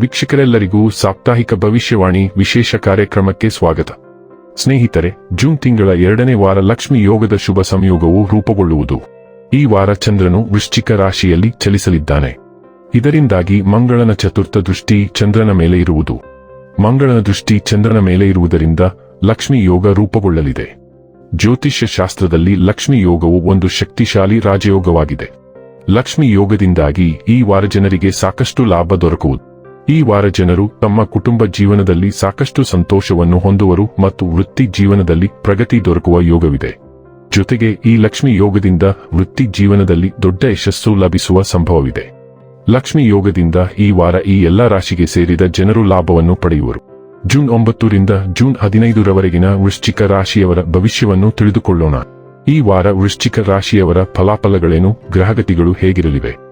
ವೀಕ್ಷಕರೆಲ್ಲರಿಗೂ ಸಾಪ್ತಾಹಿಕ ಭವಿಷ್ಯವಾಣಿ ವಿಶೇಷ ಕಾರ್ಯಕ್ರಮಕ್ಕೆ ಸ್ವಾಗತ. ಸ್ನೇಹಿತರೆ, ಜೂನ್ ತಿಂಗಳ ಎರಡನೇ ವಾರ ಲಕ್ಷ್ಮಿ ಯೋಗದ ಶುಭ ಸಂಯೋಗವು ರೂಪುಗೊಳ್ಳುವುದು. ಈ ವಾರ ಚಂದ್ರನು ವೃಶ್ಚಿಕ ರಾಶಿಯಲ್ಲಿ ಚಲಿಸಲಿದ್ದಾನೆ. ಇದರಿಂದಾಗಿ ಮಂಗಳನ ಚತುರ್ಥ ದೃಷ್ಟಿ ಚಂದ್ರನ ಮೇಲೆ ಇರುವುದು. ಮಂಗಳನ ದೃಷ್ಟಿ ಚಂದ್ರನ ಮೇಲೆ ಇರುವುದರಿಂದ ಲಕ್ಷ್ಮಿ ಯೋಗ ರೂಪುಗೊಳ್ಳಲಿದೆ. ಜ್ಯೋತಿಷ್ಯ ಶಾಸ್ತ್ರದಲ್ಲಿ ಲಕ್ಷ್ಮಿ ಯೋಗವು ಒಂದು ಶಕ್ತಿಶಾಲಿ ರಾಜಯೋಗವಾಗಿದೆ. ಲಕ್ಷ್ಮಿ ಯೋಗದಿಂದಾಗಿ ಈ ವಾರ ಜನರಿಗೆ ಸಾಕಷ್ಟು ಲಾಭ ದೊರಕುವುದು. ಈ ವಾರ ಜನರು ತಮ್ಮ ಕುಟುಂಬ ಜೀವನದಲ್ಲಿ ಸಾಕಷ್ಟು ಸಂತೋಷವನ್ನು ಹೊಂದುವರು ಮತ್ತು ವೃತ್ತಿ ಜೀವನದಲ್ಲಿ ಪ್ರಗತಿ ದೊರಕುವ ಯೋಗವಿದೆ. ಜೊತೆಗೆ ಈ ಲಕ್ಷ್ಮಿ ಯೋಗದಿಂದ ವೃತ್ತಿ ಜೀವನದಲ್ಲಿ ದೊಡ್ಡ ಯಶಸ್ಸು ಲಭಿಸುವ ಸಂಭವವಿದೆ. ಲಕ್ಷ್ಮಿ ಯೋಗದಿಂದ ಈ ವಾರ ಈ ಎಲ್ಲಾ ರಾಶಿಗೆ ಸೇರಿದ ಜನರು ಲಾಭವನ್ನು ಪಡೆಯುವರು. ಜೂನ್ ಒಂಬತ್ತರಿಂದ ಜೂನ್ ಹದಿನೈದರವರೆಗಿನ ವೃಶ್ಚಿಕ ರಾಶಿಯವರ ಭವಿಷ್ಯವನ್ನು ತಿಳಿದುಕೊಳ್ಳೋಣ. ಈ ವಾರ ವೃಶ್ಚಿಕ ರಾಶಿಯವರ ಫಲಾಫಲಗಳೇನು, ಗ್ರಹಗತಿಗಳು ಹೇಗಿರಲಿವೆ?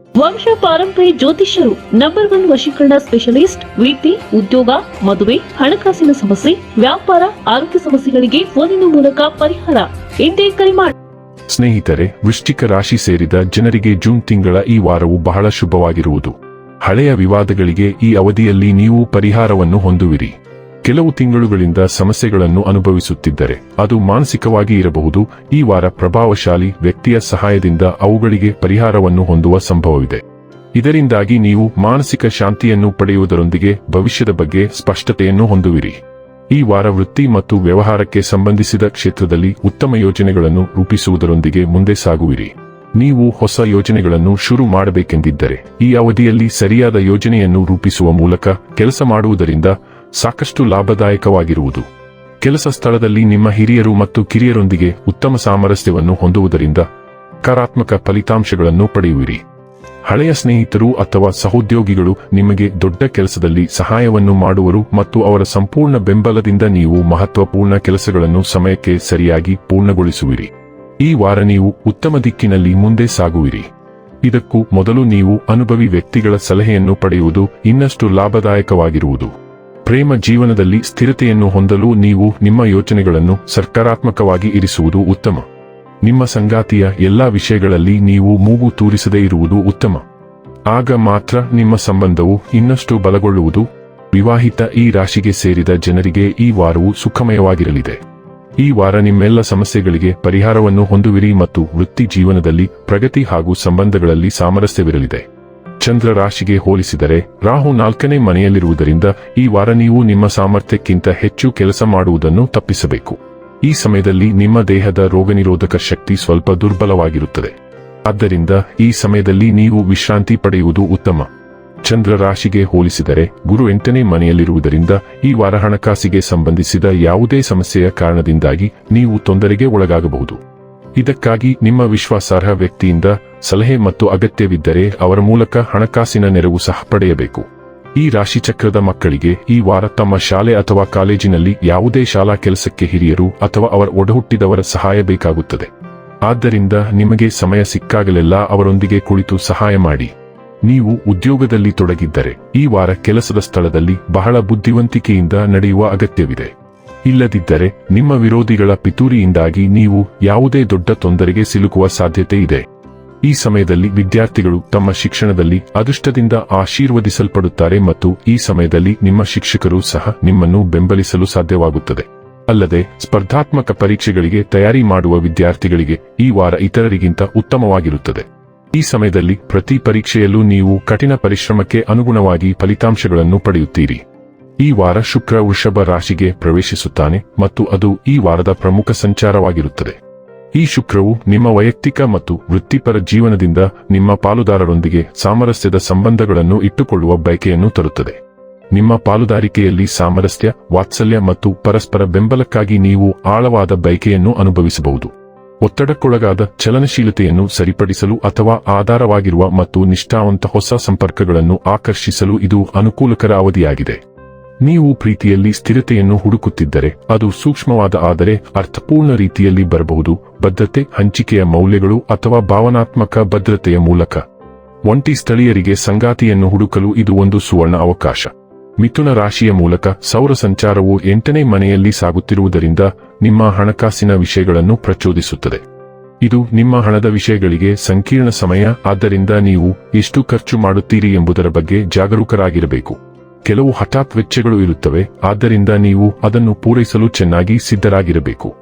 ವಂಶ ಪಾರಂಪರ್ಯ ಜ್ಯೋತಿಷ್ಯರು ನಂಬರ್ ಒನ್ ವಶೀಕರಣ ಸ್ಪೆಷಲಿಸ್ಟ್ ವೃತ್ತಿ ಉದ್ಯೋಗ, ಮದುವೆ, ಹಣಕಾಸಿನ ಸಮಸ್ಯೆ, ವ್ಯಾಪಾರ, ಆರೋಗ್ಯ ಸಮಸ್ಯೆಗಳಿಗೆ ಫೋನಿನ ಮೂಲಕ ಪರಿಹಾರ. ಎಂದೇ ಕರೆ ಮಾಡಿ ಸ್ನೇಹಿತರೆ, ವೃಶ್ಚಿಕ ರಾಶಿ ಸೇರಿದ ಜನರಿಗೆ ಜೂನ್ ತಿಂಗಳ ಈ ವಾರವು ಬಹಳ ಶುಭವಾಗಿರುವುದು. ಹಳೆಯ ವಿವಾದಗಳಿಗೆ ಈ ಅವಧಿಯಲ್ಲಿ ನೀವು ಪರಿಹಾರವನ್ನು ಹೊಂದುವಿರಿ. ಕೆಲವು ತಿಂಗಳುಗಳಿಂದ ಸಮಸ್ಯೆಗಳನ್ನು ಅನುಭವಿಸುತ್ತಿದ್ದರೆ ಅದು ಮಾನಸಿಕವಾಗಿ ಇರಬಹುದು. ಈ ವಾರ ಪ್ರಭಾವಶಾಲಿ ವ್ಯಕ್ತಿಯ ಸಹಾಯದಿಂದ ಅವುಗಳಿಗೆ ಪರಿಹಾರವನ್ನು ಹೊಂದುವ ಸಂಭವವಿದೆ. ಇದರಿಂದಾಗಿ ನೀವು ಮಾನಸಿಕ ಶಾಂತಿಯನ್ನು ಪಡೆಯುವುದರೊಂದಿಗೆ ಭವಿಷ್ಯದ ಬಗ್ಗೆ ಸ್ಪಷ್ಟತೆಯನ್ನು ಹೊಂದುವಿರಿ. ಈ ವಾರ ವೃತ್ತಿ ಮತ್ತು ವ್ಯವಹಾರಕ್ಕೆ ಸಂಬಂಧಿಸಿದ ಕ್ಷೇತ್ರದಲ್ಲಿ ಉತ್ತಮ ಯೋಜನೆಗಳನ್ನು ರೂಪಿಸುವುದರೊಂದಿಗೆ ಮುಂದೆ ಸಾಗುವಿರಿ. ನೀವು ಹೊಸ ಯೋಜನೆಗಳನ್ನು ಶುರು ಮಾಡಬೇಕೆಂದಿದ್ದರೆ ಈ ಅವಧಿಯಲ್ಲಿ ಸರಿಯಾದ ಯೋಜನೆಯನ್ನು ರೂಪಿಸುವ ಮೂಲಕ ಕೆಲಸ ಮಾಡುವುದರಿಂದ ಸಾಕಷ್ಟು ಲಾಭದಾಯಕವಾಗಿರುವುದು. ಕೆಲಸ ಸ್ಥಳದಲ್ಲಿ ನಿಮ್ಮ ಹಿರಿಯರು ಮತ್ತು ಕಿರಿಯರೊಂದಿಗೆ ಉತ್ತಮ ಸಾಮರಸ್ಯವನ್ನು ಹೊಂದುವುದರಿಂದ ಕರಾತ್ಮಕ ಫಲಿತಾಂಶಗಳನ್ನು ಪಡೆಯುವಿರಿ. ಹಳೆಯ ಸ್ನೇಹಿತರು ಅಥವಾ ಸಹೋದ್ಯೋಗಿಗಳು ನಿಮಗೆ ದೊಡ್ಡ ಕೆಲಸದಲ್ಲಿ ಸಹಾಯವನ್ನು ಮಾಡುವರು ಮತ್ತು ಅವರ ಸಂಪೂರ್ಣ ಬೆಂಬಲದಿಂದ ನೀವು ಮಹತ್ವಪೂರ್ಣ ಕೆಲಸಗಳನ್ನು ಸಮಯಕ್ಕೆ ಸರಿಯಾಗಿ ಪೂರ್ಣಗೊಳಿಸುವಿರಿ. ಈ ವಾರ ನೀವು ಉತ್ತಮ ದಿಕ್ಕಿನಲ್ಲಿ ಮುಂದೆ ಸಾಗುವಿರಿ. ಇದಕ್ಕೂ ಮೊದಲು ನೀವು ಅನುಭವಿ ವ್ಯಕ್ತಿಗಳ ಸಲಹೆಯನ್ನು ಪಡೆಯುವುದು ಇನ್ನಷ್ಟು ಲಾಭದಾಯಕವಾಗಿರುವುದು. ಪ್ರೇಮ ಜೀವನದಲ್ಲಿ ಸ್ಥಿರತೆಯನ್ನು ಹೊಂದಲು ನೀವು ನಿಮ್ಮ ಯೋಚನೆಗಳನ್ನು ಸಕಾರಾತ್ಮಕವಾಗಿ ಇರಿಸುವುದು ಉತ್ತಮ. ನಿಮ್ಮ ಸಂಗಾತಿಯ ಎಲ್ಲಾ ವಿಷಯಗಳಲ್ಲಿ ನೀವು ಮೂಗು ತೂರಿಸದೇ ಇರುವುದು ಉತ್ತಮ. ಆಗ ಮಾತ್ರ ನಿಮ್ಮ ಸಂಬಂಧವು ಇನ್ನಷ್ಟು ಬಲಗೊಳ್ಳುವುದು. ವಿವಾಹಿತ ಈ ರಾಶಿಗೆ ಸೇರಿದ ಜನರಿಗೆ ಈ ವಾರವು ಸುಖಮಯವಾಗಿರಲಿದೆ. ಈ ವಾರ ನಿಮ್ಮೆಲ್ಲ ಸಮಸ್ಯೆಗಳಿಗೆ ಪರಿಹಾರವನ್ನು ಹೊಂದುವಿರಿ ಮತ್ತು ವೃತ್ತಿ ಜೀವನದಲ್ಲಿ ಪ್ರಗತಿ ಹಾಗೂ ಸಂಬಂಧಗಳಲ್ಲಿ ಸಾಮರಸ್ಯವಿರಲಿದೆ. ಚಂದ್ರ ರಾಶಿಗೆ ಹೋಲಿಸಿದರೆ ರಾಹು ನಾಲ್ಕನೇ ಮನೆಯಲ್ಲಿರುವುದರಿಂದ ಈ ವಾರ ನೀವು ನಿಮ್ಮ ಸಾಮರ್ಥ್ಯಕ್ಕಿಂತ ಹೆಚ್ಚು ಕೆಲಸ ಮಾಡುವುದನ್ನು ತಪ್ಪಿಸಬೇಕು. ಈ ಸಮಯದಲ್ಲಿ ನಿಮ್ಮ ದೇಹದ ರೋಗನಿರೋಧಕ ಶಕ್ತಿ ಸ್ವಲ್ಪ ದುರ್ಬಲವಾಗಿರುತ್ತದೆ. ಆದ್ದರಿಂದ ಈ ಸಮಯದಲ್ಲಿ ನೀವು ವಿಶ್ರಾಂತಿ ಪಡೆಯುವುದು ಉತ್ತಮ. ಚಂದ್ರ ರಾಶಿಗೆ ಹೋಲಿಸಿದರೆ ಗುರು ಎಂಟನೇ ಮನೆಯಲ್ಲಿರುವುದರಿಂದ ಈ ವಾರ ಹಣಕಾಸಿಗೆ ಸಂಬಂಧಿಸಿದ ಯಾವುದೇ ಸಮಸ್ಯೆಯ ಕಾರಣದಿಂದಾಗಿ ನೀವು ತೊಂದರೆಗೆ ಒಳಗಾಗಬಹುದು. ಇದಕ್ಕಾಗಿ ನಿಮ್ಮ ವಿಶ್ವಾಸಾರ್ಹ ವ್ಯಕ್ತಿಯಿಂದ ಸಲಹೆ ಮತ್ತು ಅಗತ್ಯವಿದ್ದರೆ ಅವರ ಮೂಲಕ ಹಣಕಾಸಿನ ನೆರವು ಸಹ ಪಡೆಯಬೇಕು. ಈ ರಾಶಿಚಕ್ರದ ಮಕ್ಕಳಿಗೆ ಈ ವಾರ ತಮ್ಮ ಶಾಲೆ ಅಥವಾ ಕಾಲೇಜಿನಲ್ಲಿ ಯಾವುದೇ ಶಾಲಾ ಕೆಲಸಕ್ಕೆ ಹಿರಿಯರು ಅಥವಾ ಅವರ ಒಡಹುಟ್ಟಿದವರ ಸಹಾಯ ಬೇಕಾಗುತ್ತದೆ. ಆದ್ದರಿಂದ ನಿಮಗೆ ಸಮಯ ಸಿಕ್ಕಾಗಲೆಲ್ಲ ಅವರೊಂದಿಗೆ ಕುಳಿತು ಸಹಾಯ ಮಾಡಿ. ನೀವು ಉದ್ಯೋಗದಲ್ಲಿ ತೊಡಗಿದ್ದರೆ ಈ ವಾರ ಕೆಲಸದ ಸ್ಥಳದಲ್ಲಿ ಬಹಳ ಬುದ್ಧಿವಂತಿಕೆಯಿಂದ ನಡೆಯುವ ಅಗತ್ಯವಿದೆ. ಇಲ್ಲದಿದ್ದರೆ ನಿಮ್ಮ ವಿರೋಧಿಗಳ ಪಿತೂರಿಯಿಂದಾಗಿ ನೀವು ಯಾವುದೇ ದೊಡ್ಡ ತೊಂದರೆಗೆ ಸಿಲುಕುವ ಸಾಧ್ಯತೆ ಇದೆ. ಈ ಸಮಯದಲ್ಲಿ ವಿದ್ಯಾರ್ಥಿಗಳು ತಮ್ಮ ಶಿಕ್ಷಣದಲ್ಲಿ ಅದೃಷ್ಟದಿಂದ ಆಶೀರ್ವದಿಸಲ್ಪಡುತ್ತಾರೆ ಮತ್ತು ಈ ಸಮಯದಲ್ಲಿ ನಿಮ್ಮ ಶಿಕ್ಷಕರು ಸಹ ನಿಮ್ಮನ್ನು ಬೆಂಬಲಿಸಲು ಸಾಧ್ಯವಾಗುತ್ತದೆ. ಅಲ್ಲದೆ, ಸ್ಪರ್ಧಾತ್ಮಕ ಪರೀಕ್ಷೆಗಳಿಗೆ ತಯಾರಿ ಮಾಡುವ ವಿದ್ಯಾರ್ಥಿಗಳಿಗೆ ಈ ವಾರ ಇತರರಿಗಿಂತ ಉತ್ತಮವಾಗಿರುತ್ತದೆ. ಈ ಸಮಯದಲ್ಲಿ ಪ್ರತಿ ಪರೀಕ್ಷೆಯಲ್ಲೂ ನೀವು ಕಠಿಣ ಪರಿಶ್ರಮಕ್ಕೆ ಅನುಗುಣವಾಗಿ ಫಲಿತಾಂಶಗಳನ್ನು ಪಡೆಯುತ್ತೀರಿ. ಈ ವಾರ ಶುಕ್ರ ವೃಷಭ ರಾಶಿಗೆ ಪ್ರವೇಶಿಸುತ್ತಾನೆ ಮತ್ತು ಅದು ಈ ವಾರದ ಪ್ರಮುಖ ಸಂಚಾರವಾಗಿರುತ್ತದೆ. ಈ ಶುಕ್ರವು ನಿಮ್ಮ ವೈಯಕ್ತಿಕ ಮತ್ತು ವೃತ್ತಿಪರ ಜೀವನದಿಂದ ನಿಮ್ಮ ಪಾಲುದಾರರೊಂದಿಗೆ ಸಾಮರಸ್ಯದ ಸಂಬಂಧಗಳನ್ನು ಇಟ್ಟುಕೊಳ್ಳುವ ಬಯಕೆಯನ್ನು ತರುತ್ತದೆ. ನಿಮ್ಮ ಪಾಲುದಾರಿಕೆಯಲ್ಲಿ ಸಾಮರಸ್ಯ, ವಾತ್ಸಲ್ಯ ಮತ್ತು ಪರಸ್ಪರ ಬೆಂಬಲಕ್ಕಾಗಿ ನೀವು ಆಳವಾದ ಬಯಕೆಯನ್ನು ಅನುಭವಿಸಬಹುದು. ಒತ್ತಡಕ್ಕೊಳಗಾದ ಚಲನಶೀಲತೆಯನ್ನು ಸರಿಪಡಿಸಲು ಅಥವಾ ಆಧಾರವಾಗಿರುವ ಮತ್ತು ನಿಷ್ಠಾವಂತ ಹೊಸ ಸಂಪರ್ಕಗಳನ್ನು ಆಕರ್ಷಿಸಲು ಇದು ಅನುಕೂಲಕರ ಅವಧಿಯಾಗಿದೆ. ನೀವು ಪ್ರೀತಿಯಲ್ಲಿ ಸ್ಥಿರತೆಯನ್ನು ಹುಡುಕುತ್ತಿದ್ದರೆ ಅದು ಸೂಕ್ಷ್ಮವಾದ ಆದರೆ ಅರ್ಥಪೂರ್ಣ ರೀತಿಯಲ್ಲಿ ಬರಬಹುದು ಬದ್ಧತೆ ಹಂಚಿಕೆಯ ಮೌಲ್ಯಗಳು ಅಥವಾ ಭಾವನಾತ್ಮಕ ಭದ್ರತೆಯ ಮೂಲಕ. ಒಂಟಿ ಸ್ಥಳೀಯರಿಗೆ ಸಂಗಾತಿಯನ್ನು ಹುಡುಕಲು ಇದು ಒಂದು ಸುವರ್ಣ ಅವಕಾಶ. ಮಿಥುನ ರಾಶಿಯ ಮೂಲಕ ಸೌರ ಸಂಚಾರವು ಎಂಟನೇ ಮನೆಯಲ್ಲಿ ಸಾಗುತ್ತಿರುವುದರಿಂದ ನಿಮ್ಮ ಹಣಕಾಸಿನ ವಿಷಯಗಳನ್ನು ಪ್ರಚೋದಿಸುತ್ತದೆ. ಇದು ನಿಮ್ಮ ಹಣದ ವಿಷಯಗಳಿಗೆ ಸಂಕೀರ್ಣ ಸಮಯ, ಆದ್ದರಿಂದ ನೀವು ಎಷ್ಟು ಖರ್ಚು ಮಾಡುತ್ತೀರಿ ಎಂಬುದರ ಬಗ್ಗೆ ಜಾಗರೂಕರಾಗಿರಬೇಕು. ಕೆಲವು ಹಠಾತ್ ವೆಚ್ಚಗಳು ಇರುತ್ತವೆ, ಆದ್ದರಿಂದ ನೀವು ಅದನ್ನು ಪೂರೈಸಲು ಚೆನ್ನಾಗಿ ಸಿದ್ಧರಾಗಿರಬೇಕು.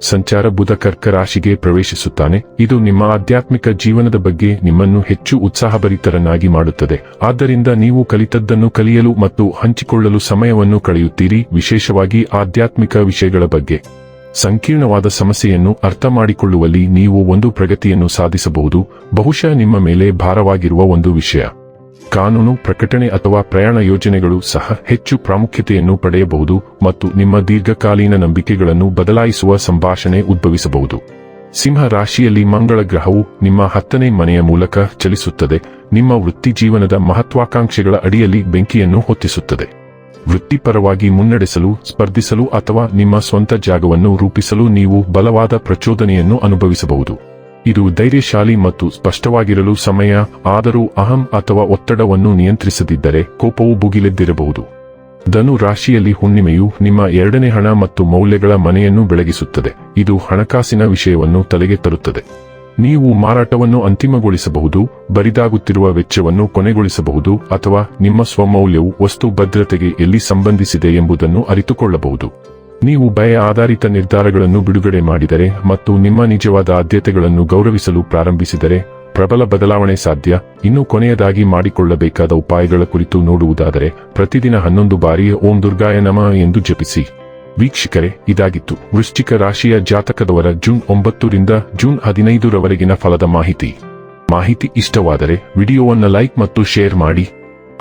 ಸಂಚಾರ ಬುಧ ಕರ್ಕ ರಾಶಿಗೆ ಪ್ರವೇಶಿಸುತ್ತಾನೆ. ಇದು ನಿಮ್ಮ ಆಧ್ಯಾತ್ಮಿಕ ಜೀವನದ ಬಗ್ಗೆ ನಿಮ್ಮನ್ನು ಹೆಚ್ಚು ಉತ್ಸಾಹಭರಿತರನ್ನಾಗಿ ಮಾಡುತ್ತದೆ. ಆದ್ದರಿಂದ ನೀವು ಕಲಿತದ್ದನ್ನು ಕಲಿಯಲು ಮತ್ತು ಹಂಚಿಕೊಳ್ಳಲು ಸಮಯವನ್ನು ಕಳೆಯುತ್ತೀರಿ, ವಿಶೇಷವಾಗಿ ಆಧ್ಯಾತ್ಮಿಕ ವಿಷಯಗಳ ಬಗ್ಗೆ. ಸಂಕೀರ್ಣವಾದ ಸಮಸ್ಯೆಯನ್ನು ಅರ್ಥ ಮಾಡಿಕೊಳ್ಳುವಲ್ಲಿ ನೀವು ಒಂದು ಪ್ರಗತಿಯನ್ನು ಸಾಧಿಸಬಹುದು. ಬಹುಶಃ ನಿಮ್ಮ ಮೇಲೆ ಭಾರವಾಗಿರುವ ಒಂದು ವಿಷಯ. ಕಾನೂನು, ಪ್ರಕಟಣೆ ಅಥವಾ ಪ್ರಯಾಣ ಯೋಜನೆಗಳು ಸಹ ಹೆಚ್ಚು ಪ್ರಾಮುಖ್ಯತೆಯನ್ನು ಪಡೆಯಬಹುದು ಮತ್ತು ನಿಮ್ಮ ದೀರ್ಘಕಾಲೀನ ನಂಬಿಕೆಗಳನ್ನು ಬದಲಾಯಿಸುವ ಸಂಭಾಷಣೆ ಉದ್ಭವಿಸಬಹುದು. ಸಿಂಹ ರಾಶಿಯಲ್ಲಿ ಮಂಗಳ ಗ್ರಹವು ನಿಮ್ಮ ಹತ್ತನೇ ಮನೆಯ ಮೂಲಕ ಚಲಿಸುತ್ತದೆ. ನಿಮ್ಮ ವೃತ್ತಿ ಜೀವನದ ಮಹತ್ವಾಕಾಂಕ್ಷೆಗಳ ಅಡಿಯಲ್ಲಿ ಬೆಂಕಿಯನ್ನು ಹೊತ್ತಿಸುತ್ತದೆ. ವೃತ್ತಿಪರವಾಗಿ ಮುನ್ನಡೆಸಲು, ಸ್ಪರ್ಧಿಸಲು ಅಥವಾ ನಿಮ್ಮ ಸ್ವಂತ ಜಾಗವನ್ನು ರೂಪಿಸಲು ನೀವು ಬಲವಾದ ಪ್ರಚೋದನೆಯನ್ನು ಅನುಭವಿಸಬಹುದು. ಇದು ಧೈರ್ಯಶಾಲಿ ಮತ್ತು ಸ್ಪಷ್ಟವಾಗಿರಲು ಸಮಯ, ಆದರೂ ಅಹಂ ಅಥವಾ ಒತ್ತಡವನ್ನು ನಿಯಂತ್ರಿಸದಿದ್ದರೆ ಕೋಪವು ಭುಗಿಲೆದ್ದಿರಬಹುದು. ಧನು ರಾಶಿಯಲ್ಲಿ ಹುಣ್ಣಿಮೆಯು ನಿಮ್ಮ ಎರಡನೇ ಹಣ ಮತ್ತು ಮೌಲ್ಯಗಳ ಮನೆಯನ್ನು ಬೆಳಗಿಸುತ್ತದೆ. ಇದು ಹಣಕಾಸಿನ ವಿಷಯವನ್ನು ತಲೆಗೆ ತರುತ್ತದೆ. ನೀವು ಮಾರಾಟವನ್ನು ಅಂತಿಮಗೊಳಿಸಬಹುದು, ಬರಿದಾಗುತ್ತಿರುವ ವೆಚ್ಚವನ್ನು ಕೊನೆಗೊಳಿಸಬಹುದು ಅಥವಾ ನಿಮ್ಮ ಸ್ವಮೌಲ್ಯವು ವಸ್ತು ಭದ್ರತೆಗೆ ಎಲ್ಲಿ ಸಂಬಂಧಿಸಿದೆ ಎಂಬುದನ್ನು ಅರಿತುಕೊಳ್ಳಬಹುದು. ನೀವು ಭಯ ಆಧಾರಿತ ನಿರ್ಧಾರಗಳನ್ನು ಬಿಡುಗಡೆ ಮಾಡಿದರೆ ಮತ್ತು ನಿಮ್ಮ ನಿಜವಾದ ಆದ್ಯತೆಗಳನ್ನು ಗೌರವಿಸಲು ಪ್ರಾರಂಭಿಸಿದರೆ ಪ್ರಬಲ ಬದಲಾವಣೆ ಸಾಧ್ಯ. ಇನ್ನು ಕೊನೆಯದಾಗಿ ಮಾಡಿಕೊಳ್ಳಬೇಕಾದ ಉಪಾಯಗಳ ಕುರಿತು ನೋಡುವುದಾದರೆ ಪ್ರತಿದಿನ ಹನ್ನೊಂದು ಬಾರಿ ಓಂ ದುರ್ಗಾಯ ನಮ ಎಂದು ಜಪಿಸಿ. ವೀಕ್ಷಕರೇ, ಇದಾಗಿತ್ತು. ವೃಶ್ಚಿಕ ರಾಶಿಯ ಜಾತಕದವರ ಜೂನ್ ಒಂಬತ್ತರಿಂದ ಜೂನ್ ಹದಿನೈದರವರೆಗಿನ ಫಲದ ಮಾಹಿತಿ. ಮಾಹಿತಿ ಇಷ್ಟವಾದರೆ ವಿಡಿಯೋವನ್ನು ಲೈಕ್ ಮತ್ತು ಶೇರ್ ಮಾಡಿ.